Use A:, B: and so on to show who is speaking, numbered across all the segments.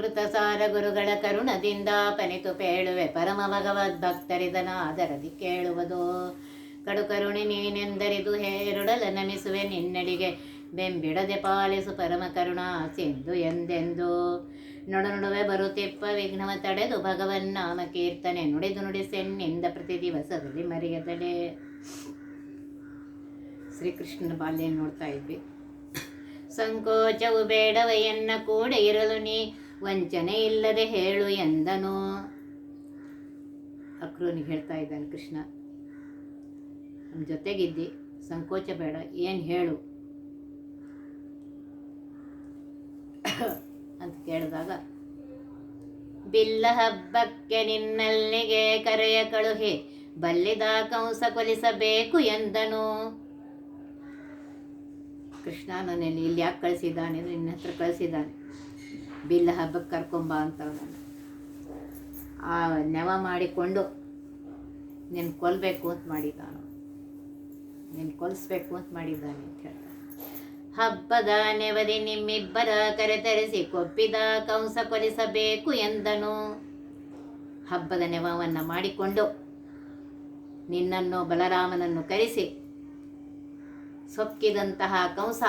A: ಅಮೃತ ಸಾರ ಗುರುಗಳ ಕರುಣದಿಂದ ಪನಿತು ಪೇಳುವೆ ಪರಮ ಭಗವದ್ ಭಕ್ತರಿದನ ಆದರದಿ ಕೇಳುವುದು. ಕಡು ಕರುಣೆ ನೀನೆಂದರಿದು ಹೇರುಡಲ ನಮಿಸುವೆ ನಿನ್ನಡಿಗೆ. ಬೆಂಬಿಡದೆ ಪಾಲಿಸು ಪರಮ ಕರುಣಾ ಸಿಂಧು ಎಂದೆಂದು. ನುಡು ನುಡುವೆ ಬರುತ್ತಿಪ್ಪ ವಿಘ್ನವ ತಡೆದು ಭಗವನ್ ನಾಮ ಕೀರ್ತನೆ. ನುಡಿದು ನುಡಿಸೆನ್ನಿಂದ ಪ್ರತಿ ದಿವಸದಲ್ಲಿ ಮರೆಯದಲೇ. ಶ್ರೀಕೃಷ್ಣನ ಬಾಲ್ಯ ನೋಡ್ತಾ ಇದ್ವಿ. ಸಂಕೋಚವು ಬೇಡವ ಎನ್ನ ಕೂಡ ಇರಲು ನೀ ವಂಚನೆ ಇಲ್ಲದೆ ಹೇಳು ಎಂದನು. ಅಕ್ರೂನಿಗೆ ಹೇಳ್ತಾ ಇದ್ದಾನೆ ಕೃಷ್ಣ. ನಮ್ಮ ಜೊತೆಗಿದ್ದಿ, ಸಂಕೋಚ ಬೇಡ, ಏನು ಹೇಳು? ಅಂತ ಕೇಳಿದಾಗ, ಬಿಲ್ಲ ಹಬ್ಬಕ್ಕೆ ನಿನ್ನಲ್ಲಿಗೆ ಕರೆಯ ಕಳುಹಿ, ಬಲ್ಲಿದ ಕಂಸ ಕೊಲಿಸಬೇಕು ಎಂದನು. ಕೃಷ್ಣ ನನ್ನಲ್ಲಿ ಇಲ್ಲಿ ಯಾಕೆ ಕಳಿಸಿದ್ದಾನೆ ನಿನ್ನ ಹತ್ರ ಕಳಿಸಿದ್ದಾನೆ. ಬಿಲ್ಲ ಹಬ್ಬಕ್ಕೆ ಕರ್ಕೊಂಬ ಅಂತ ಆ ನೆವ ಮಾಡಿಕೊಂಡು ನಿನ್ನ ಕೊಲ್ಲಬೇಕು ಅಂತ ಮಾಡಿದ್ದಾನು ನಿನ್ನ ಕೊಲಿಸ್ಬೇಕು ಅಂತ ಮಾಡಿದ್ದಾನೆ ಅಂತ ಹೇಳ್ತಾರೆ ಹಬ್ಬದ ನೆವದಿ ನಿಮ್ಮಿಬ್ಬರ ಕರೆತರಿಸಿ ಕೊಬ್ಬಿದ ಕಂಸ ಕೊಲಿಸಬೇಕು ಎಂದನು. ಹಬ್ಬದ ನೆವವನ್ನು ಮಾಡಿಕೊಂಡು ನಿನ್ನನ್ನು ಬಲರಾಮನನ್ನು ಕರೆಸಿ ಸೊಕ್ಕಿದಂತಹ ಕಂಸ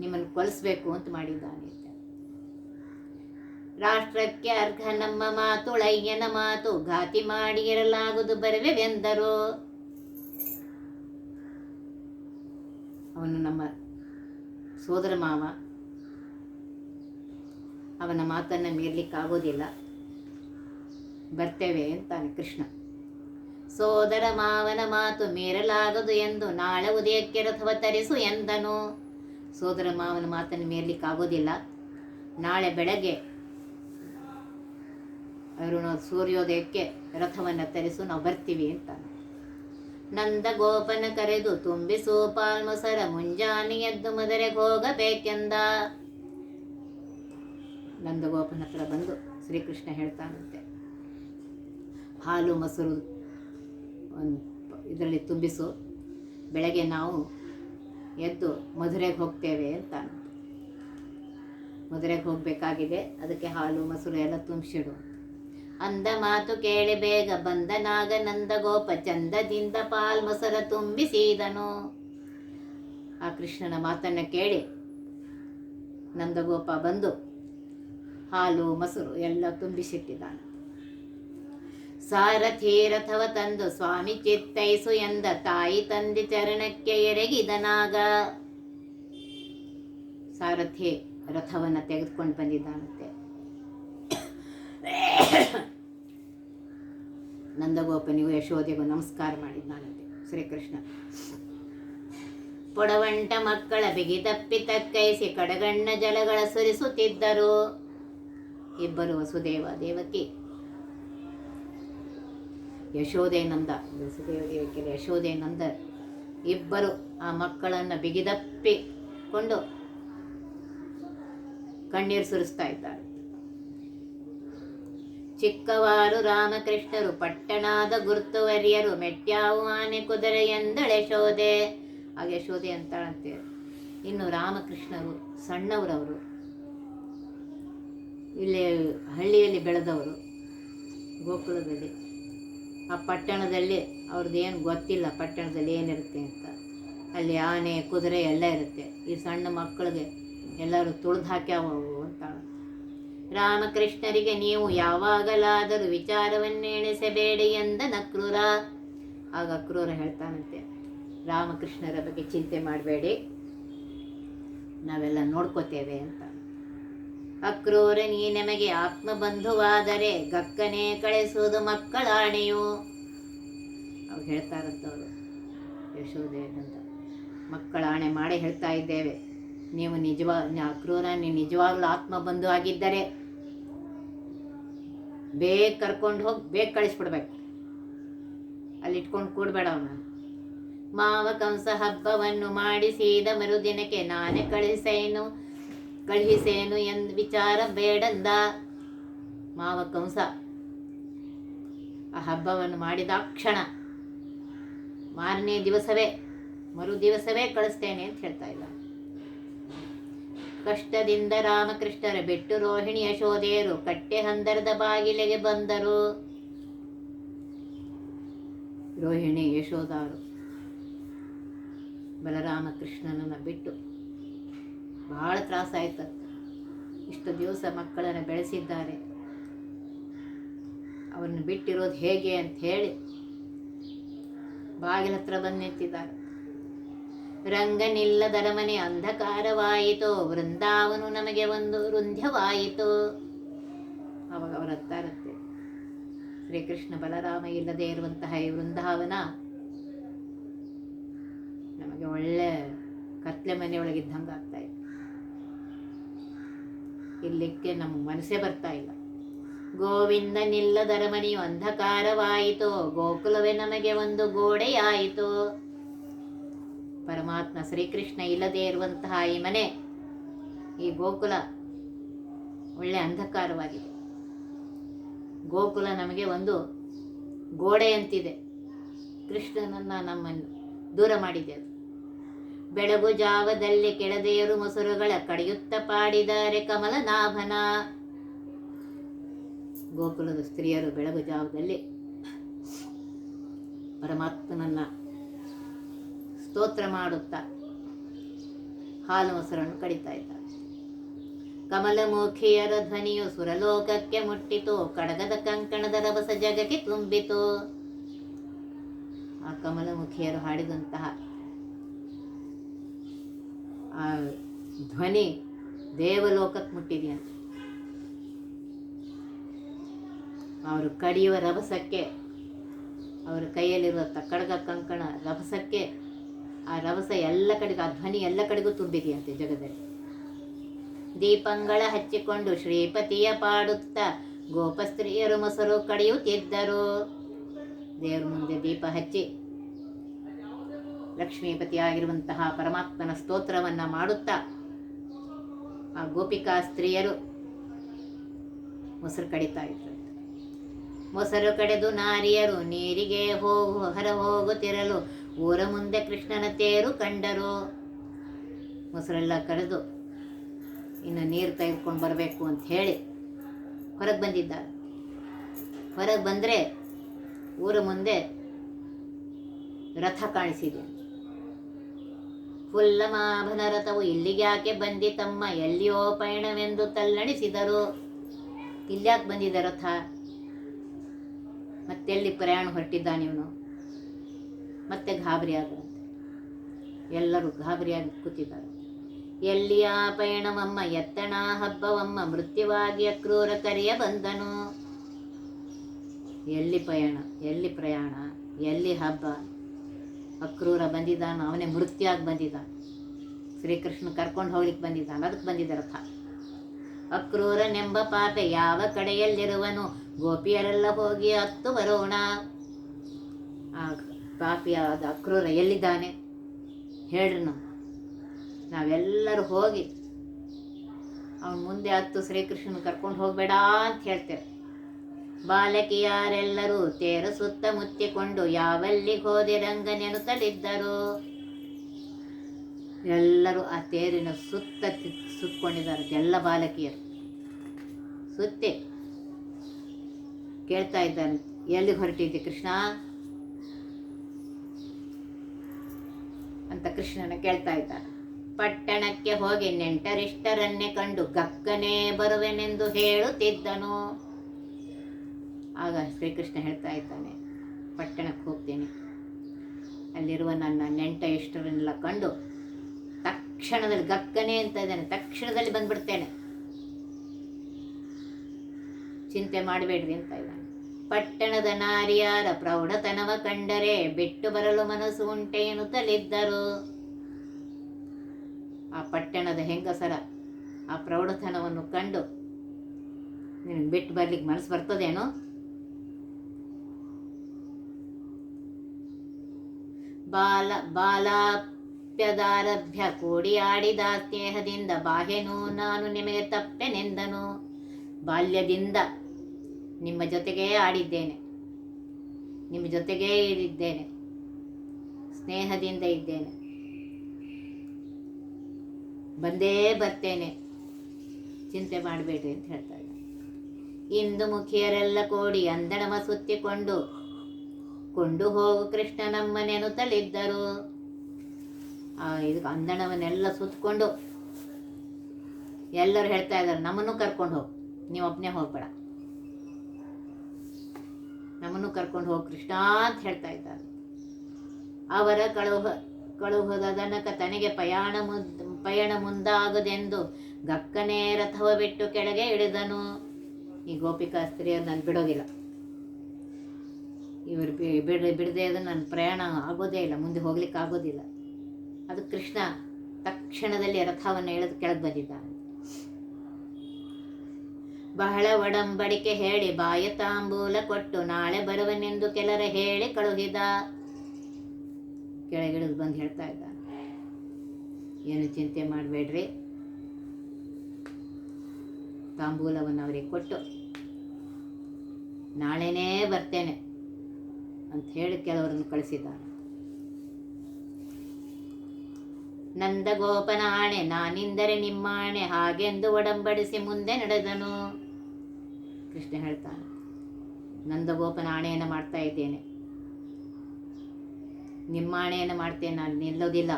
A: ನಿಮ್ಮನ್ನು ಕೊಲಿಸ್ಬೇಕು ಅಂತ ಮಾಡಿದ್ದಾನೆ. ರಾಷ್ಟ್ರಕ್ಕೆ ಅರ್ಘ ನಮ್ಮ ಮಾತು ಲಯ್ಯನ ಮಾತು ಘಾತಿ ಮಾಡಿ ಇರಲಾಗದು ಬರುವೆವೆಂದರು ಅವನು ನಮ್ಮ ಸೋದರ ಮಾವ. ಅವನ ಮಾತನ್ನು ಮೀರ್ಲಿಕ್ಕಾಗೋದಿಲ್ಲ. ಬರ್ತೇವೆ ಅಂತಾನೆ ಕೃಷ್ಣ. ಸೋದರ ಮಾವನ ಮಾತು ಮೀರಲಾಗದು ಎಂದು ನಾಳೆ ಉದಯಕ್ಕೆ ರಥವ ತರಿಸು ಎಂದನು. ಸೋದರ ಮಾವನ ಮಾತನ್ನು ಮೀರ್ಲಿಕ್ಕಾಗೋದಿಲ್ಲ ನಾಳೆ ಬೆಳಗ್ಗೆ ಅವರು ಸೂರ್ಯೋದಯಕ್ಕೆ ರಥವನ್ನು ತರಿಸು ನಾವು ಬರ್ತೀವಿ ಅಂತ ನಂದ ಗೋಪನ ಕರೆದು ತುಂಬಿಸು ಪಾಲ್ಮಸರ ಮುಂಜಾನೆ ಎದ್ದು ಮದುರೆಗೆ ಹೋಗಬೇಕೆಂದ. ನಂದಗೋಪನ ಹತ್ರ ಬಂದು ಶ್ರೀಕೃಷ್ಣ ಹೇಳ್ತಾನಂತೆ. ಹಾಲು ಮೊಸರು ಒಂದು ಇದರಲ್ಲಿ ತುಂಬಿಸು. ಬೆಳಗ್ಗೆ ನಾವು ಎದ್ದು ಮಧುರೆಗೆ ಹೋಗ್ತೇವೆ ಅಂತ ಮಧುರೆಗೆ ಹೋಗಬೇಕಾಗಿದೆ, ಅದಕ್ಕೆ ಹಾಲು, ಮೊಸರು ಎಲ್ಲ ತುಂಬಿಸಿಡು. ಅಂದ ಮಾತು ಕೇಳಿ ಬೇಗ ಬಂದ ನಾಗ ನಂದಗೋಪ ಚಂದದಿಂದ ಪಾಲ್ ಮೊಸರ ತುಂಬಿಸಿದನು ಆ ಕೃಷ್ಣನ ಮಾತನ್ನು ಕೇಳಿ ನಂದಗೋಪ ಬಂದು ಹಾಲು, ಮೊಸರು ಎಲ್ಲ ತುಂಬಿಸಿಟ್ಟಿದ್ದಾನೆ. ಸಾರಥಿ ರಥವ ತಂದು ಸ್ವಾಮಿ ಚಿತ್ತೈಸು ಎಂದ ತಾಯಿ ತಂದೆ ಚರಣಕ್ಕೆ ಎರಗಿದನಾಗ. ಸಾರಥಿ ರಥವನ್ನು ತೆಗೆದುಕೊಂಡು ಬಂದಿದ್ದಾನಂತೆ. ನಂದಗೋಪನಿಗೂ ಯಶೋಧೆಗೂ ನಮಸ್ಕಾರ ಮಾಡಿದ್ದಾನಂತೆ. ಶ್ರೀಕೃಷ್ಣ, ಪೊಡವಂಟ ಮಕ್ಕಳ ಬಿಗಿ ತಪ್ಪಿ ತಕ್ಕೈಸಿ ಕಡಗಣ್ಣ ಜಲಗಳ ಸುರಿಸುತ್ತಿದ್ದರು. ಇಬ್ಬರು ವಸುದೇವ ದೇವಕಿ ಯಶೋದೆ ನಂದ ಯಶೋದೆ ನಂದ ಇಬ್ಬರು ಆ ಮಕ್ಕಳನ್ನು ಬಿಗಿದಪ್ಪಿಕೊಂಡು ಕಣ್ಣೀರು ಸುರಿಸ್ತಾ ಇದ್ದಾರೆ. ಚಿಕ್ಕವಾರು ರಾಮಕೃಷ್ಣರು, ಪಟ್ಟಣದ ಗುರ್ತುವರಿಯರು, ಮೆಟ್ಯಾವು ಆನೆ ಕುದುರೆ ಎಂದಳೆ ಯಶೋದೆ ಆಗ ಯಶೋದೆ ಅಂತಾಳಂತೆ, ಇನ್ನು ರಾಮಕೃಷ್ಣರು ಸಣ್ಣವರವರು, ಇಲ್ಲಿ ಹಳ್ಳಿಯಲ್ಲಿ ಬೆಳೆದವರು, ಗೋಕುಲದಲ್ಲಿ. ಆ ಪಟ್ಟಣದಲ್ಲಿ ಅವ್ರದ್ದು ಏನು ಗೊತ್ತಿಲ್ಲ ಪಟ್ಟಣದಲ್ಲಿ ಏನಿರುತ್ತೆ ಅಂತ. ಅಲ್ಲಿ ಆನೆ, ಕುದುರೆ ಎಲ್ಲ ಇರುತ್ತೆ. ಈ ಸಣ್ಣ ಮಕ್ಕಳಿಗೆ ಎಲ್ಲರೂ ತುಳಿದು ಹಾಕ್ಯಾವವು ಅಂತ. ರಾಮಕೃಷ್ಣರಿಗೆ ನೀವು ಯಾವಾಗಲಾದರೂ ವಿಚಾರವನ್ನೆಣಿಸಬೇಡಿ ಎಂದ ನಕ್ರೂರ ಆಗ ಅಕ್ರೂರ ಹೇಳ್ತಾನಂತೆ. ರಾಮಕೃಷ್ಣರ ಬಗ್ಗೆ ಚಿಂತೆ ಮಾಡಬೇಡಿ. ನಾವೆಲ್ಲ ನೋಡ್ಕೋತೇವೆ ಅಂತ. ಅಕ್ರೂರ ನೀ ನಮಗೆ ಆತ್ಮಬಂಧುವಾದರೆ ಗಕ್ಕನೆ ಕಳಿಸುವುದು ಮಕ್ಕಳಾಣೆಯು. ಅವ್ರು ಹೇಳ್ತಾರಂತವ್ರು ಯಶೋದೆ ಅಂತ ಮಕ್ಕಳ ಆಣೆ ಮಾಡಿ ಹೇಳ್ತಾ ಇದ್ದೇವೆ. ನೀವು ನಿಜವಾ ಅಕ್ರೂರ ನೀ ನಿಜವಾಗ್ಲೂ ಆತ್ಮಬಂಧು ಆಗಿದ್ದರೆ ಬೇಗ ಕರ್ಕೊಂಡು ಹೋಗಿ, ಬೇಗ ಕಳಿಸ್ಬಿಡ್ಬೇಕು. ಅಲ್ಲಿ ಇಟ್ಕೊಂಡು ಕೂಡಬೇಡ ಅವನು. ಮಾವ ಕಂಸ ಹಬ್ಬವನ್ನು ಮಾಡಿಸಿದ ಮರುದಿನಕ್ಕೆ ನಾನೇ ಕಳಿಸೇನು? ಕಳುಹಿಸೇನು ಎಂದು ವಿಚಾರ ಬೇಡಂದ ಮಾವ ಕಂಸ ಆ ಹಬ್ಬವನ್ನು ಮಾಡಿದಾಕ್ಷಣ ಮಾರನೇ ದಿವಸವೇ, ಮರು ದಿವಸವೇ ಕಳಿಸ್ತೇನೆ ಅಂತ ಹೇಳ್ತಾ ಇಲ್ಲ. ಕಷ್ಟದಿಂದ ರಾಮಕೃಷ್ಣರ ಬಿಟ್ಟು ರೋಹಿಣಿ ಯಶೋಧೆಯರು ಕಟ್ಟೆ ಹಂದರದ ಬಾಗಿಲಿಗೆ ಬಂದರು. ರೋಹಿಣಿ ಯಶೋದಾರು ಬಲರಾಮಕೃಷ್ಣನನ್ನು ಬಿಟ್ಟು ಭಾಳ ತ್ರಾಸಾಯಿತು ಇಷ್ಟು ದಿವಸ ಮಕ್ಕಳನ್ನು ಬೆಳೆಸಿದ್ದಾರೆ. ಅವರನ್ನು ಬಿಟ್ಟಿರೋದು ಹೇಗೆ ಅಂತ ಹೇಳಿ ಬಾಗಿಲ ಹತ್ರ ಬಂದು ನಿಂತಿದ್ದಾರೆ ರಂಗನಿಲ್ಲದರ ಮನೆ ಅಂಧಕಾರವಾಯಿತು. ವೃಂದಾವನು ನಮಗೆ ಒಂದು ವೃಂದ್ಯವಾಯಿತು. ಅವಾಗ ಅವರ ಇರುತ್ತೆ ಶ್ರೀಕೃಷ್ಣ ಬಲರಾಮ ಇಲ್ಲದೆ ಇರುವಂತಹ ಈ ವೃಂದಾವನ ನಮಗೆ ಒಳ್ಳೆ ಕತ್ಲೆ ಮನೆಯೊಳಗಿದ್ದಂಗೆ ಆಗ್ತಾ ಇದೆ ಇರ್ಲಿಕ್ಕೆ ನಮ್ಮ ಮನಸ್ಸೇ ಬರ್ತಾ ಇಲ್ಲ. ಗೋವಿಂದ ನಿಲ್ಲದರ ಮನೆಯು ಅಂಧಕಾರವಾಯಿತು. ಗೋಕುಲವೇ ನಮಗೆ ಒಂದು ಗೋಡೆಯಾಯಿತು. ಪರಮಾತ್ಮ ಶ್ರೀಕೃಷ್ಣ ಇಲ್ಲದೆ ಇರುವಂತಹ ಈ ಮನೆ, ಈ ಗೋಕುಲ ಒಳ್ಳೆ ಅಂಧಕಾರವಾಗಿದೆ. ಗೋಕುಲ ನಮಗೆ ಒಂದು ಗೋಡೆಯಂತಿದೆ ಕೃಷ್ಣನನ್ನು ನಮ್ಮನ್ನು ದೂರ ಮಾಡಿದೆ ಅದು. ಬೆಳಗು ಜಾವದಲ್ಲಿ ಕೆಳದೆಯರು ಮೊಸರುಗಳ ಕಡಿಯುತ್ತ ಪಾಡಿದ್ದಾರೆ ಕಮಲನಾಭನ. ಗೋಕುಲದ ಸ್ತ್ರೀಯರು ಬೆಳಗು ಜಾವದಲ್ಲಿ ಪರಮಾತ್ಮನನ್ನ ಸ್ತೋತ್ರ ಮಾಡುತ್ತಾ ಹಾಲು ಮೊಸರನ್ನು ಕಡಿತಾ ಇದ್ದಾರೆ. ಕಮಲಮುಖಿಯರ ಧ್ವನಿಯು ಸುರಲೋಕಕ್ಕೆ ಮುಟ್ಟಿತು, ಕಡಗದ ಕಂಕಣದ ರಭಸ ಜಗಕ್ಕೆ ತುಂಬಿತು. ಆ ಕಮಲಮುಖಿಯರು ಹಾಡಿದಂತಹ ಆ ಧ್ವನಿ ದೇವಲೋಕಕ್ಕೆ ಮುಟ್ಟಿದೆಯಂತೆ. ಅವರು ಕಡಿಯುವ ರಭಸಕ್ಕೆ, ಅವರ ಕೈಯಲ್ಲಿರುವ ಕಡಗ ಕಂಕಣ ರಭಸಕ್ಕೆ ಆ ರಭಸ ಎಲ್ಲ ಕಡೆಗೂ, ಆ ಧ್ವನಿ ಎಲ್ಲ ಕಡೆಗೂ ತುಂಬಿದೆಯಂತೆ ಜಗದಲ್ಲಿ. ದೀಪಂಗಳ ಹಚ್ಚಿಕೊಂಡು ಶ್ರೀಪತಿಯ ಪಾಡುತ್ತಾ ಗೋಪಸ್ತ್ರೀಯರು ಮೊಸರು ಕಡಿಯುತ್ತಿದ್ದರು. ದೇವ್ರ ಮುಂದೆ ದೀಪ ಹಚ್ಚಿ ಲಕ್ಷ್ಮೀಪತಿಯಾಗಿರುವಂತಹ ಪರಮಾತ್ಮನ ಸ್ತೋತ್ರವನ್ನು ಮಾಡುತ್ತಾ ಆ ಗೋಪಿಕಾ ಸ್ತ್ರೀಯರು ಮೊಸರು ಕಡಿತಾ ಇದ್ರು. ಮೊಸರು ಕಡೆದು ನಾರಿಯರು ನೀರಿಗೆ ಹೋಗು, ಹೊರ ಹೋಗುತ್ತಿರಲು ಊರ ಮುಂದೆ ಕೃಷ್ಣನ ತೇರು ಕಂಡರು. ಮೊಸರೆಲ್ಲ ಕರೆದು, ಇನ್ನು ನೀರು ತೆಗೆದುಕೊಂಡು ಬರಬೇಕು ಅಂತ ಹೇಳಿ ಹೊರಗೆ ಬಂದಿದ್ದಾರೆ. ಹೊರಗೆ ಬಂದರೆ ಊರ ಮುಂದೆ ರಥ ಕಾಣಿಸಿದೆ. ಫುಲ್ಲಮಾಭನ ಇಲ್ಲಿಗ್ಯಾಕೆ ಇಲ್ಲಿಗೆ ಯಾಕೆ ಬಂದಿತಮ್ಮ ಎಲ್ಲಿಯೋ ಪಯಣವೆಂದು ತಲ್ಲಣಿಸಿದರು. ಇಲ್ಯಾಕೆ ಬಂದಿದ್ದ ರಥ ಮತ್ತೆಲ್ಲಿ ಪ್ರಯಾಣ ಹೊರಟಿದ್ದಾನೆ ಇವನು ಮತ್ತೆ ಗಾಬರಿ ಎಲ್ಲರೂ ಗಾಬರಿಯಾಗಿ ಕೂತಿದ್ದಾರೆ. ಎಲ್ಲಿಯ ಪಯಣವಮ್ಮ? ಎತ್ತಣ ಹಬ್ಬವಮ್ಮ? ಮೃತ್ಯುವಾಗಿ ಅಕ್ರೂರ ಕರೆಯ ಬಂದನು. ಎಲ್ಲಿ ಪಯಣ? ಎಲ್ಲಿ ಪ್ರಯಾಣ? ಎಲ್ಲಿ ಹಬ್ಬ? ಅಕ್ರೂರ ಬಂದಿದ್ದಾನೆ, ಅವನೇ ಮೃತ್ಯಾಗಿ ಬಂದಿದ್ದ ಶ್ರೀಕೃಷ್ಣ ಕರ್ಕೊಂಡು ಹೋಗ್ಲಿಕ್ಕೆ ಬಂದಿದ್ದಾನೆ ಅದಕ್ಕೆ ಬಂದಿದ್ದ ರಥ ಅಕ್ರೂರನೆಂಬ ಪಾಪ ಯಾವ ಕಡೆಯಲ್ಲಿರುವನು? ಗೋಪಿಯರೆಲ್ಲ ಹೋಗಿ ಹತ್ತು ಬರೋಣ. ಆ ಪಾಪಿಯಾದ ಅಕ್ರೂರ ಎಲ್ಲಿದ್ದಾನೆ? ಹೇಳ್ರಿ ನಾವು ನಾವೆಲ್ಲರೂ ಹೋಗಿ, ಅವನು ಮುಂದೆ ಹತ್ತು ಶ್ರೀಕೃಷ್ಣನ ಕರ್ಕೊಂಡು ಹೋಗಬೇಡ ಅಂತ ಹೇಳ್ತೇವೆ. ಬಾಲಕಿಯರೆಲ್ಲರೂ ತೇರ ಸುತ್ತ ಮುತ್ತಿಕೊಂಡು ಯಾವಲ್ಲಿ ಹೋದೆ ರಂಗನೆನುತ್ತಲಿದ್ದರು ಎಲ್ಲರೂ ಆ ತೇರಿನ ಸುತ್ತ ಸುತ್ತಕೊಂಡಿದ್ದಾರೆ ಎಲ್ಲ ಬಾಲಕಿಯರು. ಸುತ್ತಿ ಕೇಳ್ತಾ ಇದ್ದಾರೆ ಎಲ್ಲಿ ಹೊರಟಿದ್ದೆ ಕೃಷ್ಣ? ಅಂತ ಕೃಷ್ಣನ ಕೇಳ್ತಾ ಇದ್ದಾರೆ. ಪಟ್ಟಣಕ್ಕೆ ಹೋಗಿ ನೆಂಟರಿಷ್ಟರನ್ನೇ ಕಂಡು ಗಕ್ಕನೆ ಬರುವೆನೆಂದು ಹೇಳುತ್ತಿದ್ದನು. ಆಗ ಶ್ರೀಕೃಷ್ಣ ಹೇಳ್ತಾ ಇದ್ದಾನೆ, ಪಟ್ಟಣಕ್ಕೆ ಹೋಗ್ತೀನಿ. ಅಲ್ಲಿರುವ ನನ್ನ ನೆಂಟ ಇಷ್ಟರನ್ನೆಲ್ಲ ಕಂಡು ತಕ್ಷಣದಲ್ಲಿ ಗಕ್ಕನೆ ಅಂತ ಇದ್ದಾನೆ, ತಕ್ಷಣದಲ್ಲಿ ಬಂದ್ಬಿಡ್ತೇನೆ. ಚಿಂತೆ ಮಾಡಬೇಡ್ರಿ ಅಂತ ಇದ್ದಾನೆ. ಪಟ್ಟಣದ ನಾರಿಯಾರ ಪ್ರೌಢತನವ ಕಂಡರೆ ಬಿಟ್ಟು ಬರಲು ಮನಸ್ಸು ಉಂಟೆ ಎನ್ನುತ್ತಲಿದ್ದರು. ಆ ಪಟ್ಟಣದ ಹೆಂಗಸರ ಆ ಪ್ರೌಢತನವನ್ನು ಕಂಡು ನಿನಗೆ ಬಿಟ್ಟು ಬರ್ಲಿಕ್ಕೆ ಮನಸ್ಸು ಬರ್ತದೇನೋ? ಬಾಲ, ಬಾಲಾಪ್ಯದಾರಭ್ಯ ಕೂಡಿ ಆಡಿದ ಸ್ನೇಹದಿಂದ ಬಾಹೆನು ನಾನು ನಿಮಗೆ ತಪ್ಪೆನೆಂದನು. ಬಾಲ್ಯದಿಂದ ನಿಮ್ಮ ಜೊತೆಗೇ ಆಡಿದ್ದೇನೆ. ನಿಮ್ಮ ಜೊತೆಗೇ ಇದ್ದೇನೆ ಸ್ನೇಹದಿಂದ ಇದ್ದೇನೆ. ಬಂದೇ ಬರ್ತೇನೆ. ಚಿಂತೆ ಮಾಡಬೇಡ್ರಿ ಅಂತ ಹೇಳ್ತಾ ಇದ್ದ ಇಂದು ಮುಖಿಯರೆಲ್ಲ ಕೋಡಿ ಅಂದಣಮ ಸುತ್ತಿಕೊಂಡು ಕೊಂಡು ಹೋಗು ಕೃಷ್ಣ ಆ, ಇದಕ್ಕೆ ಅಂದಣವನ್ನೆಲ್ಲ ಸುತ್ತಕೊಂಡು ಎಲ್ಲರೂ ಹೇಳ್ತಾ ಇದ್ದಾರೆ, ನಮ್ಮನ್ನು ಕರ್ಕೊಂಡು ಹೋಗು, ನೀವು ಒಬ್ಬನೇ ಹೋಗ್ಬೇಡ. ನಮ್ಮನ್ನು ಕರ್ಕೊಂಡು ಹೋಗಿ ಕೃಷ್ಣ ಅಂತ ಹೇಳ್ತಾ ಇದ್ದಾರೆ. ಅವರ ಕಳುಹ, ಕಳುಹದ ದನಕ ತನಗೆ ಪಯಾಣ ಮುದ್ ಪಯಣ ಮುಂದಾಗದೆಂದು ಗಕ್ಕನೇ ರಥವ ಬಿಟ್ಟು ಕೆಳಗೆ ಇಳಿದನು. ಈ ಗೋಪಿಕಾ ಸ್ತ್ರೀಯರು ನಾನು ಬಿಡೋದಿಲ್ಲ. ಇವರು ಬಿಡ ಬಿಡದೆ ಅದು ನನ್ನ ಪ್ರಯಾಣ ಆಗೋದೇ ಇಲ್ಲ, ಮುಂದೆ ಹೋಗ್ಲಿಕ್ಕೆ ಆಗೋದಿಲ್ಲ ಅದು ಕೃಷ್ಣ ತಕ್ಷಣದಲ್ಲಿ ರಥವನ್ನು ಎಳೆದು ಕೆಳಗೆ ಬಂದಿದ್ದ ಬಹಳ ಒಡಂಬಡಿಕೆ ಹೇಳಿ ಬಾಯ ತಾಂಬೂಲ ಕೊಟ್ಟು ನಾಳೆ ಬರುವನೆಂದು ಕೆಲರ ಹೇಳಿ ಕಳುಹಿದ. ಕೆಳಗಿಳಿದು ಬಂದು ಹೇಳ್ತಾ ಇದ್ದ ಏನು ಚಿಂತೆ ಮಾಡಬೇಡ್ರಿ. ತಾಂಬೂಲವನ್ನು ಅವರಿಗೆ ಕೊಟ್ಟು ನಾಳೆನೇ ಬರ್ತೇನೆ. ಅಂತ ಹೇಳಿ ಕೆಲವರನ್ನು ಕಳಿಸಿದ್ದಾನೆ ನಂದಗೋಪನ ಆಣೆ ನಾನಿಂದರೆ ನಿಮ್ಮ ಆಣೆ ಹಾಗೆಂದು ಒಡಂಬಡಿಸಿ ಮುಂದೆ ನಡೆದನು. ಕೃಷ್ಣ ಹೇಳ್ತಾನೆ ನಂದಗೋಪನ ಆಣೆಯನ್ನು ಮಾಡ್ತಾ ಇದ್ದೇನೆ. ನಿಮ್ಮ ಆಣೆಯನ್ನು ಮಾಡ್ತೇನೆ, ನಾನು ನಿಲ್ಲೋದಿಲ್ಲ.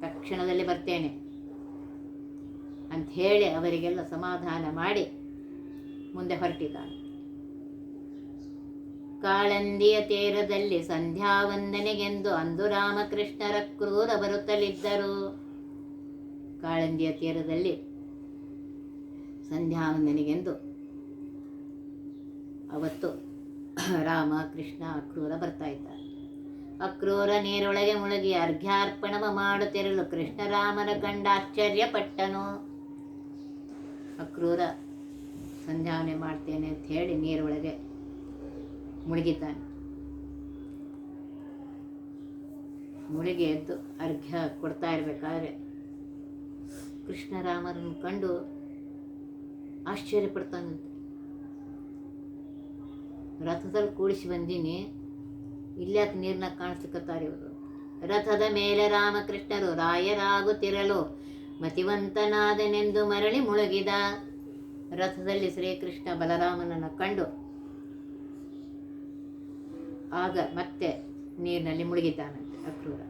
A: ತಕ್ಷಣದಲ್ಲಿ ಬರ್ತೇನೆ ಅಂತ ಹೇಳಿ ಅವರಿಗೆಲ್ಲ ಸಮಾಧಾನ ಮಾಡಿ ಮುಂದೆ ಹೊರಟಿದ್ದಾನೆ. ಕಾಳಂದಿಯ ತೀರದಲ್ಲಿ ಸಂಧ್ಯಾ ವಂದನೆಗೆಂದು ಅಂದು ರಾಮಕೃಷ್ಣರ ಕ್ರೂರ ಬರುತ್ತಲಿದ್ದರು. ಕಾಳಂದಿಯ ತೀರದಲ್ಲಿ ಸಂಧ್ಯಾ ವಂದನೆಗೆಂದು ಅವತ್ತು ರಾಮ ಕೃಷ್ಣ ಅಕ್ರೂರ ಬರ್ತಾ ಇದ್ದಾರೆ. ಅಕ್ರೂರ ನೀರೊಳಗೆ ಮುಳುಗಿ ಅರ್ಘ್ಯಾರ್ಪಣವ ಮಾಡುತ್ತಿರಲು ಕೃಷ್ಣರಾಮನ ಕಂಡ ಆಶ್ಚರ್ಯಪಟ್ಟನು. ಅಕ್ರೂರ ಸಂಧ್ಯಾವನೆ ಮಾಡ್ತೇನೆ ಅಂತ ಹೇಳಿ ನೀರೊಳಗೆ ಮುಳುಗಿದ್ದಾನೆ. ಮುಳುಗಿ ಎದ್ದು ಅರ್ಘ್ಯ ಕೊಡ್ತಾ ಇರಬೇಕಾದ್ರೆ ಕೃಷ್ಣರಾಮರನ್ನು ಕಂಡು ಆಶ್ಚರ್ಯಪಡ್ತಾನಂತೆ. ರಥದಲ್ಲಿ ಕೂಡಿಸಿ ಬಂದೀನಿ ಇಲ್ಲಾಕೆ ನೀರ್ನಾಗ ಕಾಣಿಸ್ಲಿಕ್ಕತ್ತಾರೆ ಇವರು? ರಥದ ಮೇಲೆ ರಾಮಕೃಷ್ಣರು ರಾಯರಾಗುತ್ತಿರಲು ಮತಿವಂತನಾದನೆಂದು ಮರಳಿ ಮುಳುಗಿದ ರಥದಲ್ಲಿ ಶ್ರೀಕೃಷ್ಣ ಬಲರಾಮನನ್ನು ಕಂಡು ಆಗ ಮತ್ತೆ ನೀರಿನಲ್ಲಿ ಮುಳುಗಿದ್ದಾನಂತೆ ಅಕ್ರೂರ.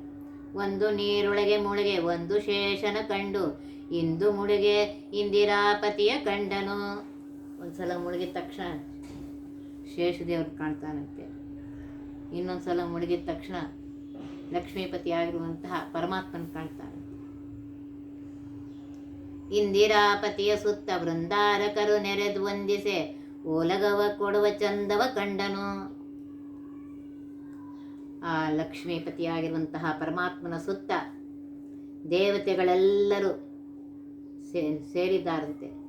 A: ಒಂದು ನೀರೊಳಗೆ ಮುಳುಗೆ, ಒಂದು ಶೇಷನ ಕಂಡು, ಇಂದು ಮುಳುಗೆ ಇಂದಿರಾಪತಿಯ ಕಂಡನು. ಒಂದ್ಸಲ ಮುಳುಗಿದ ತಕ್ಷಣ ಶೇಷದೇವರು ಕಾಣ್ತಾನಂತೆ. ಇನ್ನೊಂದು ಸಲ ಮುಳುಗಿದ ತಕ್ಷಣ ಲಕ್ಷ್ಮೀಪತಿ ಆಗಿರುವಂತಹ ಪರಮಾತ್ಮನ ಕಾಣ್ತಾನೆ ಇಂದಿರಾಪತಿಯ ಸುತ್ತ ವೃಂದಾರಕರು ನೆರೆದು ವಂದಿಸೆ, ಓಲಗವ ಕೊಡುವ ಚಂದವ ಕಂಡನು. ಆ ಲಕ್ಷ್ಮೀಪತಿಯಾಗಿರುವಂತಹ ಪರಮಾತ್ಮನ ಸುತ್ತ ದೇವತೆಗಳೆಲ್ಲರೂ ಸೇ, ಸೇರಿದ್ದಾರಂತೆ.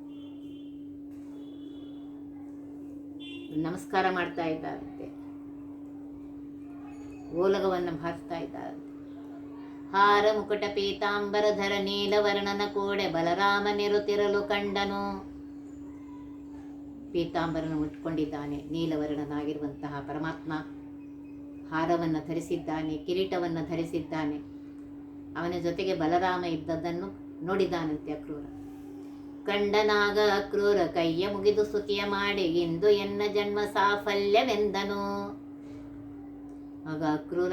A: ನಮಸ್ಕಾರ ಮಾಡ್ತಾ ಇದ್ದಾರಂತೆ. ಓಲಗವನ್ನು ಭಾರಿಸ್ತಾ ಇದ್ದಾರಂತೆ. ಹಾರ ಮುಕುಟ ಪೀತಾಂಬರಧರ ನೀಲವರ್ಣನ ಕೋಡೆ ಬಲರಾಮನಿರುತ್ತಿರಲು ಕಂಡನು. ಪೀತಾಂಬರನು ಮುಟ್ಕೊಂಡಿದ್ದಾನೆ, ನೀಲವರ್ಣನಾಗಿರುವಂತಹ ಪರಮಾತ್ಮ. ಹಾರವನ್ನು ಧರಿಸಿದ್ದಾನೆ, ಕಿರೀಟವನ್ನು ಧರಿಸಿದ್ದಾನೆ. ಅವನ ಜೊತೆಗೆ ಬಲರಾಮ ಇದ್ದದ್ದನ್ನು ನೋಡಿದಾನಂತೆ ಅಕ್ರೂರ. ಕಂಡನಾಗ ಅಕ್ರೂರ ಕೈಯ ಮುಗಿದು ಸ್ತುತಿಯ ಮಾಡಿ, ಇಂದು ಎನ್ನ ಜನ್ಮ ಸಾಫಲ್ಯವೆಂದನು. ಆಗ ಅಕ್ರೂರ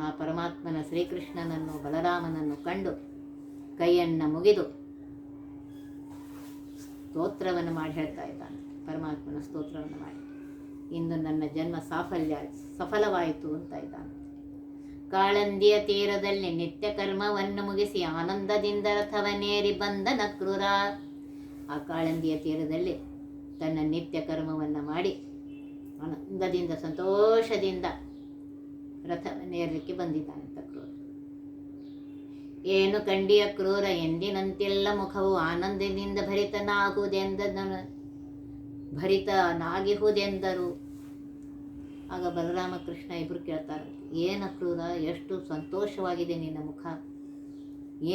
A: ಆ ಪರಮಾತ್ಮನ ಶ್ರೀಕೃಷ್ಣನನ್ನು, ಬಲರಾಮನನ್ನು ಕಂಡು ಕೈಯನ್ನು ಮುಗಿದು ಸ್ತೋತ್ರವನ್ನು ಮಾಡಿ ಹೇಳ್ತಾ ಇದ್ದಾನೆ. ಪರಮಾತ್ಮನ ಸ್ತೋತ್ರವನ್ನು ಮಾಡಿ. ಇಂದು ನನ್ನ ಜನ್ಮ ಸಾಫಲ್ಯ, ಸಫಲವಾಯಿತು ಅಂತ ಇದ್ದಾನೆ. ಕಾಳಂದಿಯ ತೀರದಲ್ಲಿ ನಿತ್ಯ ಕರ್ಮವನ್ನು ಮುಗಿಸಿ ಆನಂದದಿಂದ ರಥವನೇರಿ ಬಂದ ನಕ್ರೂರ. ಆ ಕಾಳಂದಿಯ ತೀರದಲ್ಲಿ ತನ್ನ ನಿತ್ಯ ಕರ್ಮವನ್ನು ಮಾಡಿ ಆನಂದದಿಂದ, ಸಂತೋಷದಿಂದ ರಥವನ್ನೇರಲಿಕ್ಕೆ ಬಂದಿದ್ದಾನೆ ಕ್ರೂರ ಏನು ಕಂಡಿಯ ಕ್ರೂರ ಎಂದಿನಂತೆಲ್ಲ ಮುಖವು ಆನಂದದಿಂದ ಭರಿತನಾಗುವುದೆಂದನು ಭರಿತನಾಗಿಹುದೆಂದರು ಆಗ ಬಲರಾಮ ಕೃಷ್ಣ ಇಬ್ಬರು ಕೇಳ್ತಾರೆ, ಏನು ಕ್ರೂರ ಎಷ್ಟು ಸಂತೋಷವಾಗಿದೆ ನಿನ್ನ ಮುಖ.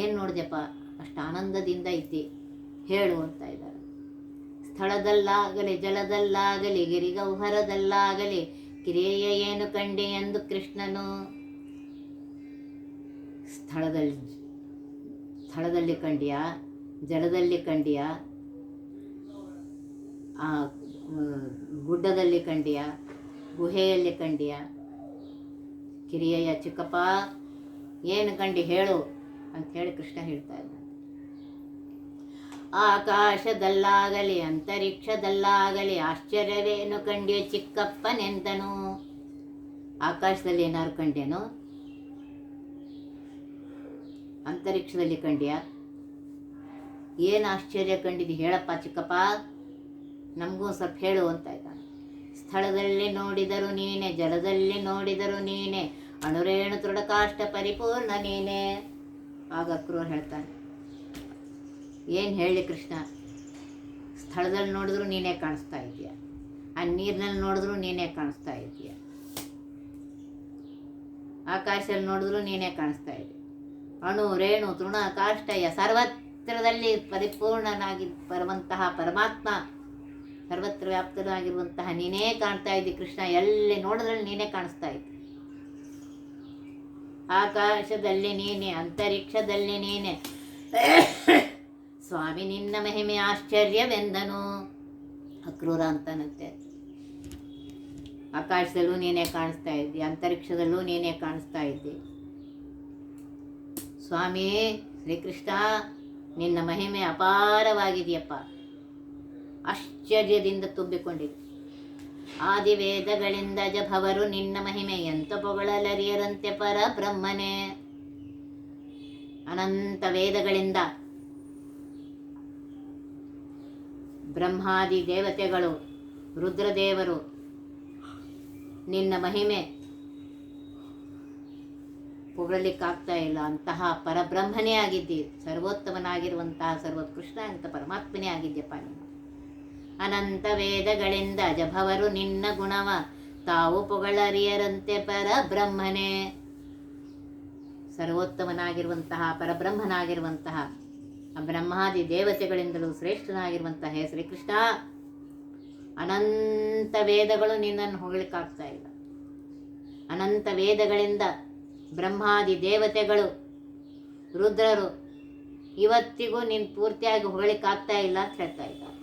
A: ಏನು ನೋಡಿದೆಪ್ಪ ಅಷ್ಟು ಆನಂದದಿಂದ ಇದ್ದಿ, ಹೇಳು ಅಂತ ಇದ್ದಾರೆ. ಸ್ಥಳದಲ್ಲಾಗಲಿ, ಜಲದಲ್ಲಾಗಲಿ, ಗಿರಿಗೌಹರದಲ್ಲಾಗಲಿ ಕ್ರಿಯೆಯ ಏನು ಕಂಡೆ ಎಂದು ಕೃಷ್ಣನು ಸ್ಥಳದಲ್ಲಿ ಸ್ಥಳದಲ್ಲಿ ಕಂಡಿಯಾ, ಜಲದಲ್ಲಿ ಕಂಡಿಯಾ ಆ ಗುಡ್ಡದಲ್ಲಿ ಕಂಡಿಯ, ಗುಹೆಯಲ್ಲಿ ಕಂಡಿಯ ಕಿರಿಯಯ್ಯ ಚಿಕ್ಕಪ್ಪ, ಏನು ಕಂಡಿ ಹೇಳು ಅಂತ ಹೇಳಿ ಕೃಷ್ಣ ಹೇಳ್ತಾ ಇದ್ದ ಆಕಾಶದಲ್ಲಾಗಲಿ, ಅಂತರಿಕ್ಷದಲ್ಲಾಗಲಿ ಆಶ್ಚರ್ಯವೇನು ಕಂಡಿಯ ಚಿಕ್ಕಪ್ಪನೆಂದನು? ಆಕಾಶದಲ್ಲಿ ಏನಾದ್ರು ಕಂಡೇನು ಅಂತರಿಕ್ಷದಲ್ಲಿ ಕಂಡ್ಯ, ಏನು ಆಶ್ಚರ್ಯ ಕಂಡಿದ್ದು ಹೇಳಪ್ಪ ಚಿಕ್ಕಪ್ಪ? ನಮಗೂ ಸ್ವಲ್ಪ ಹೇಳು ಅಂತ ಇದ್ದಾನೆ. ಸ್ಥಳದಲ್ಲಿ ನೋಡಿದರು ನೀನೆ, ಜಲದಲ್ಲಿ ನೋಡಿದರು ನೀನೆ, ಅಣುರೇಣು ದೃಢಕಾಷ್ಟ ಪರಿಪೂರ್ಣ ನೀನೆ. ಆಗ ಕ್ರೂರ್ ಹೇಳ್ತಾನೆ, ಏನು ಹೇಳಿ ಕೃಷ್ಣ, ಸ್ಥಳದಲ್ಲಿ ನೋಡಿದ್ರು ನೀನೇ ಕಾಣಿಸ್ತಾ ಇದೆಯಾ ಆ ನೀರಿನಲ್ಲಿ ನೋಡಿದ್ರು ನೀನೇ ಕಾಣಿಸ್ತಾ ಇದೆಯಾ ಆಕಾಶದಲ್ಲಿ ನೋಡಿದ್ರು ನೀನೇ ಕಾಣಿಸ್ತಾ ಇದೆ ಅಣು, ರೇಣು, ತೃಣ ಕಾಷ್ಟಯ ಸರ್ವತ್ರದಲ್ಲಿ ಪರಿಪೂರ್ಣನಾಗಿ, ಬರುವಂತಹ ಪರಮಾತ್ಮ ಸರ್ವತ್ರ ವ್ಯಾಪ್ತನಾಗಿರುವಂತಹ ನೀನೇ ಕಾಣ್ತಾ ಇದ್ದಿ ಕೃಷ್ಣ, ಎಲ್ಲಿ ನೋಡಿದ್ರಲ್ಲಿ ನೀನೇ ಕಾಣಿಸ್ತಾ ಇದ್ದಿ. ಆಕಾಶದಲ್ಲಿ ನೀನೆ, ಅಂತರಿಕ್ಷದಲ್ಲಿ ನೀನೆ. ಸ್ವಾಮಿ, ನಿನ್ನ ಮಹಿಮೆ ಆಶ್ಚರ್ಯವೆಂದನು. ಅಕ್ರೂರ ಅಂತನಂತೆ. ಆಕಾಶದಲ್ಲೂ ನೀನೇ ಕಾಣಿಸ್ತಾ ಇದ್ದಿ, ಅಂತರಿಕ್ಷದಲ್ಲೂ ನೀನೇ ಕಾಣಿಸ್ತಾ ಇದ್ದಿ. ಸ್ವಾಮಿ, ಶ್ರೀಕೃಷ್ಣ, ನಿನ್ನ ಮಹಿಮೆ ಅಪಾರವಾಗಿದೆಯಪ್ಪ. ಆಶ್ಚರ್ಯದಿಂದ ತುಂಬಿಕೊಂಡಿದೆ ಆದಿವೇದಗಳಿಂದ ಜಭವರು ನಿನ್ನ ಮಹಿಮೆ ಎಂತ ಪೊಗಳಲರಿಯರಂತೆ ಪರ ಬ್ರಹ್ಮನೇ ಅನಂತ ವೇದಗಳಿಂದ ಬ್ರಹ್ಮಾದಿ ದೇವತೆಗಳು, ರುದ್ರದೇವರು, ನಿನ್ನ ಮಹಿಮೆ ಪೊಗಳಲಿಕ್ಕಾಗ್ತಾ ಇಲ್ಲ. ಅಂತಹ ಪರಬ್ರಹ್ಮನೇ ಆಗಿದ್ದಿ. ಸರ್ವೋತ್ತಮನಾಗಿರುವಂತಹ ಸರ್ವಕೃಷ್ಣ ಅಂತ ಪರಮಾತ್ಮನೇ ಆಗಿದ್ಯಪ್ಪ ನೀನು. ಅನಂತ ವೇದಗಳಿಂದ ಜಭವರು ನಿನ್ನ ಗುಣವ. ತಾವು ಪೊಗಳರಿಯರಂತೆ ಪರಬ್ರಹ್ಮನೇ. ಸರ್ವೋತ್ತಮನಾಗಿರುವಂತಹ, ಪರಬ್ರಹ್ಮನಾಗಿರುವಂತಹ, ಬ್ರಹ್ಮಾದಿ ದೇವತೆಗಳಿಂದಲೂ ಶ್ರೇಷ್ಠನಾಗಿರುವಂತಹ ಹೇ ಶ್ರೀಕೃಷ್ಣ, ಅನಂತ ವೇದಗಳು ನಿನ್ನನ್ನು ಹೊಗಳಿಕಾಗ್ತಾ ಇಲ್ಲ. ಅನಂತ ವೇದಗಳಿಂದ ಬ್ರಹ್ಮಾದಿ ದೇವತೆಗಳು, ರುದ್ರರು ಇವತ್ತಿಗೂ ನೀನು ಪೂರ್ತಿಯಾಗಿ ಹೊಗಳಿಕಾಗ್ತಾ ಇಲ್ಲ ಅಂತ ಹೇಳ್ತಾ ಇದ್ದಾರೆ.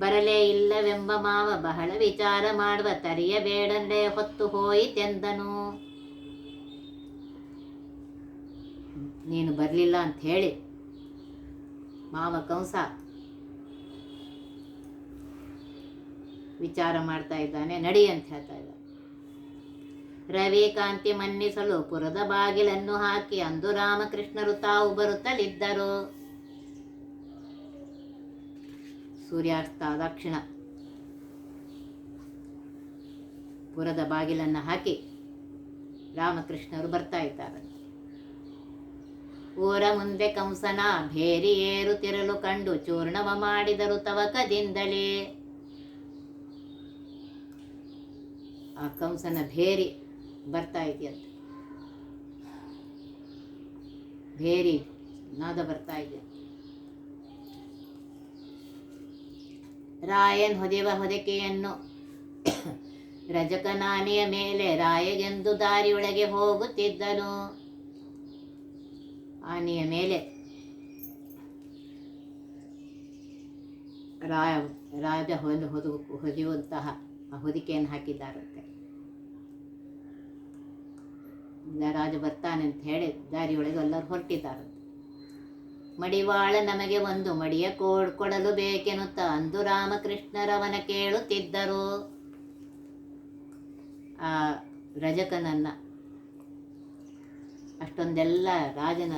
A: ಬರಲೇ ಇಲ್ಲವೆಂಬ ಮಾವ ಬಹಳ ವಿಚಾರ ಮಾಡುವ ತರಿಯ ಬೇಡಂಡೆ ಹೊತ್ತು ಹೋಯಿತೆಂದನು ನೀನು ಬರಲಿಲ್ಲ ಅಂತ ಹೇಳಿ ಮಾವ ಕಂಸ ವಿಚಾರ ಮಾಡ್ತಾ ಇದ್ದಾನೆ, ನಡಿ ಅಂತ ಹೇಳ್ತಾ ಇದ್ದ ರವಿಕಾಂತಿ ಮನ್ನಿಸಲು ಪುರದ ಬಾಗಿಲನ್ನು ಹಾಕಿ ಅಂದು ರಾಮಕೃಷ್ಣರು ತಾವು ಬರುತ್ತಲಿದ್ದರು. ಸೂರ್ಯಾಸ್ತ, ದಕ್ಷಿಣ ಪುರದ ಬಾಗಿಲನ್ನು ಹಾಕಿ ರಾಮಕೃಷ್ಣರು ಬರ್ತಾ ಇದ್ದಾರೆ. ಊರ ಮುಂದೆ ಕಂಸನ ಭೇರಿ ಏರುತ್ತಿರಲು ಕಂಡು ಚೂರ್ಣವ ಮಾಡಿದರು ತವಕದಿಂದಲೇ. ಆ ಕಂಸನ ಭೇರಿ ಬರ್ತಾ ಇದೆಯಂತೆ. ಭೇರಿ ನಾದ ಬರ್ತಾ ಇದೆ ರಾಯನ್ ಹೊದೆವ ಹೊದಕೆಯನ್ನು. ರಜಕನಾನೆಯ ಮೇಲೆ ರಾಯಗೆಂದು ದಾರಿಯೊಳಗೆ ಹೋಗುತ್ತಿದ್ದನು. ಆನೆಯ ಮೇಲೆ ರಾಯ ರಾಜ ಹೊಂದು ಹೊದು, ಹೊದೆಯುವಂತಹ ಹೊದಿಕೆಯನ್ನು ಹಾಕಿದ್ದಾರಂತೆ. ರಾಜ ಬರ್ತಾನೆ ಅಂತ ಹೇಳಿ ದಾರಿಯೊಳಗೆ ಎಲ್ಲರೂ ಹೊರಟಿದ್ದಾರಂತೆ ಮಡಿವಾಳ ನಮಗೆ ಒಂದು ಮಡಿಯ ಕೋಡ್ ಕೊಡಲು ಬೇಕೆನ್ನುತ್ತ ಅಂದು ರಾಮಕೃಷ್ಣರವನ ಕೇಳುತ್ತಿದ್ದರು. ಆ ರಜಕನನ್ನ ಅಷ್ಟೊಂದೆಲ್ಲ ರಾಜನ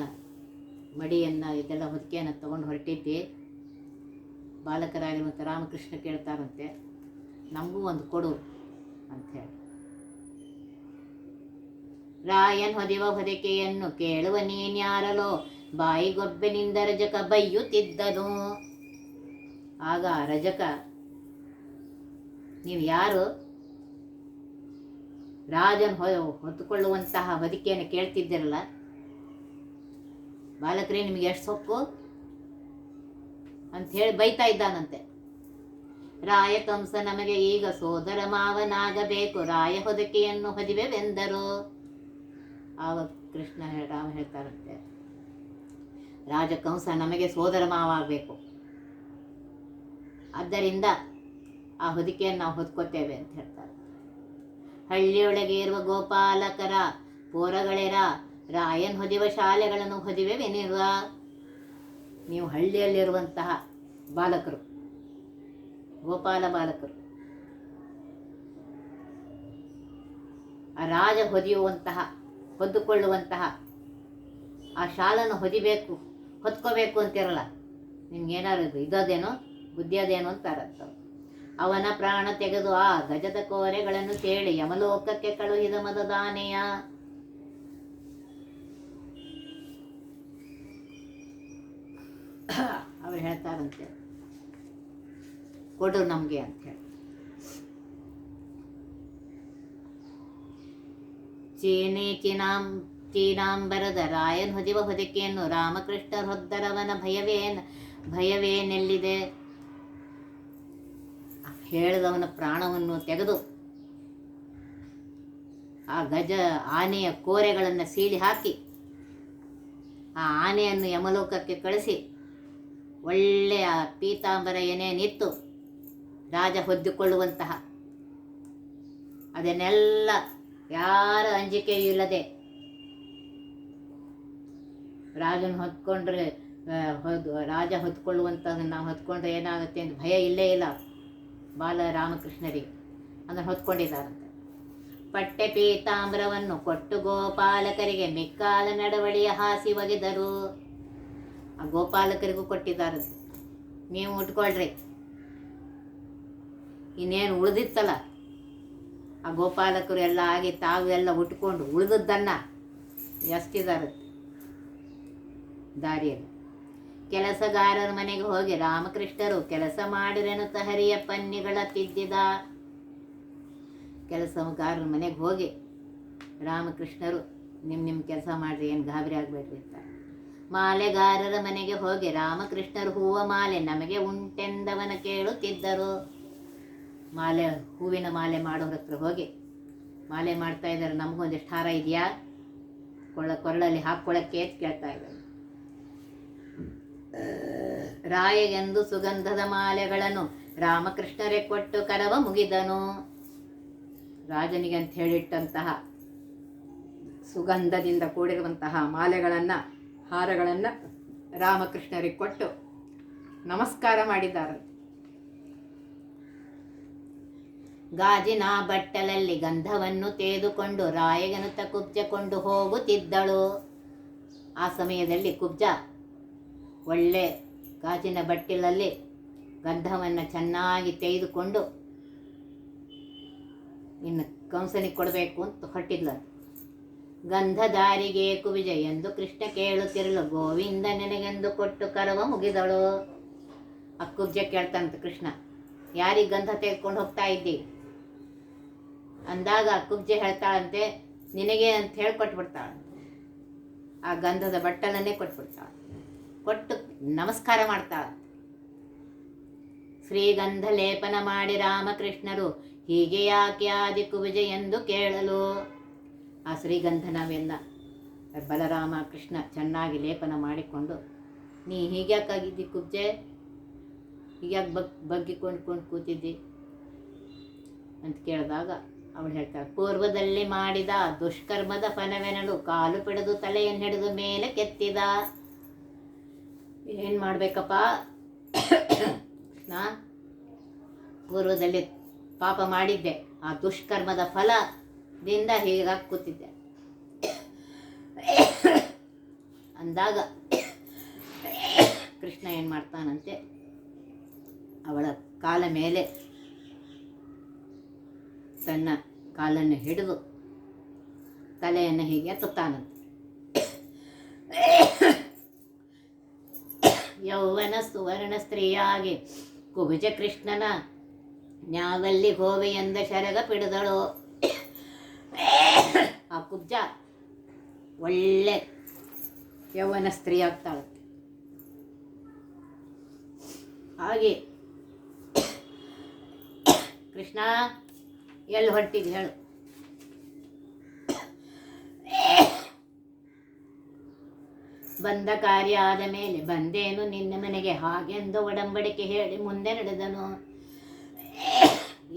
A: ಮಡಿಯನ್ನು ಇದೆಲ್ಲ ಹೊದಿಕೆಯನ್ನು ತಗೊಂಡು ಹೊರಟಿದ್ದೆ. ಬಾಲಕರಾಗಿರುವಂಥ ರಾಮಕೃಷ್ಣ ಕೇಳ್ತಾರಂತೆ, ನಮಗೂ ಒಂದು ಕೊಡು ಅಂಥೇಳಿ ರಾಯನ್ ಹೊದಿವ ಹೊದಿಕೆಯನ್ನು ಕೇಳುವ ನೀನ್ಯಾರಲೋ? ಬಾಯಿಗೊಬ್ಬೆನಿಂದ ರಜಕ ಬೈಯುತ್ತಿದ್ದನು. ಆಗ ರಜಕ, ನೀವು ಯಾರು? ರಾಜನ್ ಹೊತ್ತುಕೊಳ್ಳುವಂತಹ ಹೊದಿಕೆಯನ್ನು ಕೇಳ್ತಿದ್ದಿರಲ್ಲ? ಬಾಲಕರೇ, ನಿಮಗೆ ಎಷ್ಟು ಸೊಪ್ಪು? ಅಂತ ಹೇಳಿ ಬೈತಾ ಇದ್ದಾನಂತೆ. ರಾಯ ಕಂಸ ನಮಗೆ ಈಗ ಸೋದರ ಮಾವನಾಗಬೇಕು, ರಾಯ ಹೊದಿಕೆಯನ್ನು ಹೊದಿವೆವೆಂದರು. ಆಗ ಕೃಷ್ಣ ರಾಮ ಹೇಳ್ತಾರಂತೆ ರಾಜಕಂಸ ನಮಗೆ ಸೋದರ ಮಾವಾಗಬೇಕು. ಆದ್ದರಿಂದ ಆ ಹೊದಿಕೆಯನ್ನು ನಾವು ಹೊತ್ಕೋತೇವೆ ಅಂತ ಹೇಳ್ತಾರೆ. ಹಳ್ಳಿಯೊಳಗೆ ಇರುವ ಗೋಪಾಲಕರ, ಪೋರಗಳೆರ, ರಾಯನ್ ಹೊದಿವ ಶಾಲೆಗಳನ್ನು ಹೊದಿವೆ ಹೊದಿವೆವೆನಿರುವ ನೀವು ಹಳ್ಳಿಯಲ್ಲಿರುವಂತಹ ಬಾಲಕರು, ಗೋಪಾಲ ಬಾಲಕರು. ಆ ರಾಜ ಹೊದಿಯುವಂತಹ, ಹೊದ್ದುಕೊಳ್ಳುವಂತಹ ಆ ಶಾಲನ್ನು ಹೊದಿಬೇಕು. ಹೊತ್ಕೋಬೇಕು ಅಂತಿರಲ್ಲ. ನಿಮ್ಗೇನಾರು ಬುದ್ಧಿ ಅದೇನೋ ಅಂತಾರಂತ ಅವನ ಪ್ರಾಣ ತೆಗೆದು ಆ ಗಜದ ಕೋರೆಗಳನ್ನು ಕೇಳಿ ಯಮಲೋಕಕ್ಕೆ ಕಳುಹಿದ ಮದದಾನೆಯ. ಅವ್ರು ಹೇಳ್ತಾರಂತೆ. ಕೊಡು ನಮಗೆ ಅಂತ ಹೇಳಿ ಚೀನಿ ಚಿನಾಂ ಚೀನಾಂಬರದ ರಾಯನ್ ಹೊದಿವ ಹೊದಿಕೆಯನ್ನು ರಾಮಕೃಷ್ಣ ಹೊದ್ದರವನ ಭಯವೇನ್ ಭಯವೇನೆಲ್ಲಿದೆ ಹೇಳಿದವನ ಪ್ರಾಣವನ್ನು ತೆಗೆದು ಆ ಗಜ ಆನೆಯ ಕೋರೆಗಳನ್ನು ಸೀಳಿ ಹಾಕಿ ಆ ಆನೆಯನ್ನು ಯಮಲೋಕಕ್ಕೆ ಕಳಿಸಿ ಒಳ್ಳೆಯ ಪೀತಾಂಬರ ಏನೇನಿತ್ತು ರಾಜ ಹೊದ್ದುಕೊಳ್ಳುವಂತಹ ಅದನ್ನೆಲ್ಲ ಯಾರ ಅಂಜಿಕೆಯೂ ಇಲ್ಲದೆ ರಾಜನ ಹೊತ್ಕೊಂಡ್ರೆ ಹೊದ್, ರಾಜ ಹೊತ್ಕೊಳ್ಳುವಂಥದ್ದನ್ನು ನಾವು ಹೊತ್ಕೊಂಡ್ರೆ ಏನಾಗುತ್ತೆ ಅಂತ ಭಯ ಇಲ್ಲೇ ಇಲ್ಲ. ಬಾಲ ರಾಮಕೃಷ್ಣರಿಗೆ ಅಂದ್ರೆ ಹೊತ್ಕೊಂಡಿದ್ದಾರಂತೆ. ಪಟ್ಟೆ ಪೀತಾಮ್ರವನ್ನು ಕೊಟ್ಟು ಗೋಪಾಲಕರಿಗೆ ಮೆಕ್ಕಾಲ ನಡವಳಿಯ ಹಾಸಿ ಒಗೆದರು. ಆ ಗೋಪಾಲಕರಿಗೂ ಕೊಟ್ಟಿದ್ದಾರಂತೆ. ನೀವು ಉಟ್ಕೊಳ್ರಿ. ಇನ್ನೇನು ಉಳಿದಿತ್ತಲ್ಲ? ಆ ಗೋಪಾಲಕರು ಎಲ್ಲ ಆಗಿ ತಾವು ಎಲ್ಲ ಉಟ್ಕೊಂಡು ಉಳಿದದ್ದನ್ನು ಎಷ್ಟಿದ್ದಾರೆ ದಾರಿಯಲ್ಲಿ. ಕೆಲಸಗಾರರ ಮನೆಗೆ ಹೋಗಿ ರಾಮಕೃಷ್ಣರು ಕೆಲಸ ಮಾಡಿರೆನುತ್ತ ಹರಿಯ ಪನ್ನಿಗಳ ತಿದ್ದಿದ. ಕೆಲಸಗಾರರ ಮನೆಗೆ ಹೋಗಿ ರಾಮಕೃಷ್ಣರು ನಿಮ್ಮ ನಿಮ್ಮ ಕೆಲಸ ಮಾಡಿರಿ, ಏನು ಗಾಬರಿ ಆಗಬೇಡ್ರಿ ಅಂತ ಮಾಲೆಗಾರರ ಮನೆಗೆ ಹೋಗಿ ರಾಮಕೃಷ್ಣರು ಹೂವ ಮಾಲೆ ನಮಗೆ ಉಂಟೆಂದವನ ಕೇಳುತ್ತಿದ್ದರು ಮಾಲೆ, ಹೂವಿನ ಮಾಲೆ ಮಾಡೋರ ಹತ್ರ ಹೋಗಿ ಮಾಲೆ ಮಾಡ್ತಾ ಇದ್ದಾರೆ. ನಮಗೊಂದಿಷ್ಟು ಹಾರ ಇದೆಯಾ? ಕೊಳ್ಳ, ಕೊರಳಲ್ಲಿ ಹಾಕ್ಕೊಳ್ಳೋಕ್ಕೆ ಕೇಳ್ತಾ ಇದ್ದಾರೆ. ರಾಯಗೆಂದು ಸುಗಂಧದ ಮಾಲೆಗಳನ್ನು ರಾಮಕೃಷ್ಣರೇ ಕೊಟ್ಟು ಕರವ ಮುಗಿದನು. ರಾಜನಿಗೆ ಅಂತ ಹೇಳಿಟ್ಟಂತಹ ಸುಗಂಧದಿಂದ ಕೂಡಿರುವಂತಹ ಮಾಲೆಗಳನ್ನು, ಹಾರಗಳನ್ನು ರಾಮಕೃಷ್ಣರಿಗೆ ಕೊಟ್ಟು ನಮಸ್ಕಾರ ಮಾಡಿದ್ದಾರೆ. ಗಾಜಿನ ಬಟ್ಟಲಲ್ಲಿ ಗಂಧವನ್ನು ತೆಗೆದುಕೊಂಡು ರಾಯಗನುತ ಕುಬ್ಜಕೊಂಡು ಹೋಗುತ್ತಿದ್ದಳು. ಆ ಸಮಯದಲ್ಲಿ ಕುಬ್ಜ ಒಳ್ಳೆ ಗಾಜಿನ ಬಟ್ಟಿಲಲ್ಲಿ ಗಂಧವನ್ನು ಚೆನ್ನಾಗಿ ತೆಗೆದುಕೊಂಡು ಇನ್ನು ಕಂಸನಿಗೆ ಕೊಡಬೇಕು ಅಂತ ಹೊರಟಿದ್ಲು ಗಂಧದಾರಿಗೆ ಕುವಿಜ ಎಂದು ಕೃಷ್ಣ ಕೇಳುತ್ತಿರಲು, ಗೋವಿಂದ ನಿನಗೆಂದು ಕೊಟ್ಟು ಕರವ ಮುಗಿದಳು. ಆ ಕುಬ್ಜ ಕೇಳ್ತಾನಂತ ಕೃಷ್ಣ, ಯಾರಿಗೆ ಗಂಧ ತೆಗೆದುಕೊಂಡು ಹೋಗ್ತಾ ಇದ್ದಿ? ಅಂದಾಗ ಕುಬ್ಜ ಹೇಳ್ತಾಳಂತೆ, ನಿನಗೆ ಅಂತ ಹೇಳಿ ಕೊಟ್ಬಿಡ್ತಾಳೆ ಆ ಗಂಧದ ಬಟ್ಟಲನ್ನೇ ಕೊಟ್ಬಿಡ್ತಾಳೆ ಕೊಟ್ಟು ನಮಸ್ಕಾರ ಮಾಡ್ತಾಳ ಶ್ರೀಗಂಧ ಲೇಪನ ಮಾಡಿ ರಾಮಕೃಷ್ಣರು ಹೀಗೆ ಯಾಕೆ ಆದಿ ಕುಬಿಜ ಎಂದು ಕೇಳಲು? ಆ ಶ್ರೀಗಂಧ ನಾವೆಲ್ಲ ಬಲರಾಮ ಕೃಷ್ಣ ಚೆನ್ನಾಗಿ ಲೇಪನ ಮಾಡಿಕೊಂಡು, ನೀ ಹೀಗ್ಯಾಕಾಗಿದ್ದಿ ಕುಬ್ಜೆ? ಹೀಗ್ಯಾಕೆ ಬಗ್ ಬಗ್ಗಿಕೊಂಡ್ಕೊಂಡು ಕೂತಿದ್ದಿ? ಅಂತ ಕೇಳಿದಾಗ ಅವಳು ಹೇಳ್ತಾಳೆ, ಪೂರ್ವದಲ್ಲಿ ಮಾಡಿದ ದುಷ್ಕರ್ಮದ ಫಲವೆನಲು ಕಾಲು ಪಿಡಿದು ತಲೆಯನ್ನು ಹಿಡಿದು ಮೇಲೆ ಕೆತ್ತಿದ. ಏನು ಮಾಡಬೇಕಪ್ಪ? ನಾ ಪೂರ್ವದಲ್ಲಿ ಪಾಪ ಮಾಡಿದ್ದೆ. ಆ ದುಷ್ಕರ್ಮದ ಫಲದಿಂದ ಹೀಗಾಗಿ ಕೂತಿದ್ದೆ ಅಂದಾಗ ಕೃಷ್ಣ ಏನು ಮಾಡ್ತಾನಂತೆ? ಅವಳ ಕಾಲ ಮೇಲೆ ತನ್ನ ಕಾಲನ್ನು ಹಿಡಿದು ತಲೆಯನ್ನು ಹೀಗೆ ಎತ್ತುತ್ತಾನಂತೆ. ಯೌವನ ಸುವರ್ಣ ಸ್ತ್ರೀಯಾಗಿ ಕುಬುಜ ಕೃಷ್ಣನ ನ್ಯಾವಲ್ಲಿ ಹೋವೆ ಎಂದ ಶರಗ ಪಿಡಿದಳು. ಆ ಕುಬ್ಜ ಒಳ್ಳೆ ಯೌವನ ಸ್ತ್ರೀ ಆಗ್ತಾಳೆ. ಹಾಗೆ ಕೃಷ್ಣ ಎಲ್ಲಿ ಹೊರಟಿದ್ದು ಹೇಳು. ಬಂದ ಕಾರ್ಯ ಆದ ಮೇಲೆ ಬಂದೇನು ನಿನ್ನ ಮನೆಗೆ? ಹಾಗೆಂದು ಒಡಂಬಡಿಕೆ ಹೇಳಿ ಮುಂದೆ ನಡೆದನು.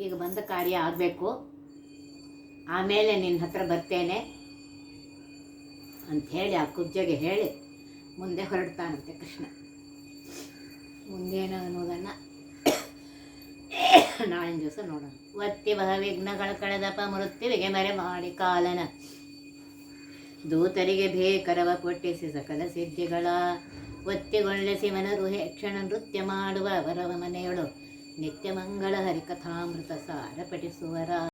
A: ಈಗ ಬಂದ ಕಾರ್ಯ ಆಗಬೇಕು. ಆಮೇಲೆ ನಿನ್ನ ಹತ್ರ ಬರ್ತೇನೆ ಹೇಳಿ ಆ ಕುಬ್ಜಗೆ ಹೇಳಿ ಮುಂದೆ ಹೊರಡ್ತಾನಂತೆ ಕೃಷ್ಣ. ಮುಂದೇನು ಅನ್ನೋದನ್ನು ನಾಳಿನ ದಿವಸ ನೋಡೋಣ. ಒತ್ತಿ ಬಹ ವಿಘ್ನಗಳು ಕಳೆದಪ್ಪ ಮೃತ್ಯುವಿಗೆ ಮರೆ ಮಾಡಿ ಕಾಲನ. ದೂತರಿಗೆ ಬೇಕರವ ಕೊಟ್ಟಿಸಿ ಸಕಲ ಸಿದ್ಧಿಗಳ. ಒತ್ತಿಗೊಳ್ಳಿಸಿ ಮನರು ಕ್ಷಣ ನೃತ್ಯ ಮಾಡುವ ಅವರವ ಮನೆಯಳು. ನಿತ್ಯ ಮಂಗಳ ಹರಿಕಥಾಮೃತ ಸಾರ ಪಠಿಸುವರ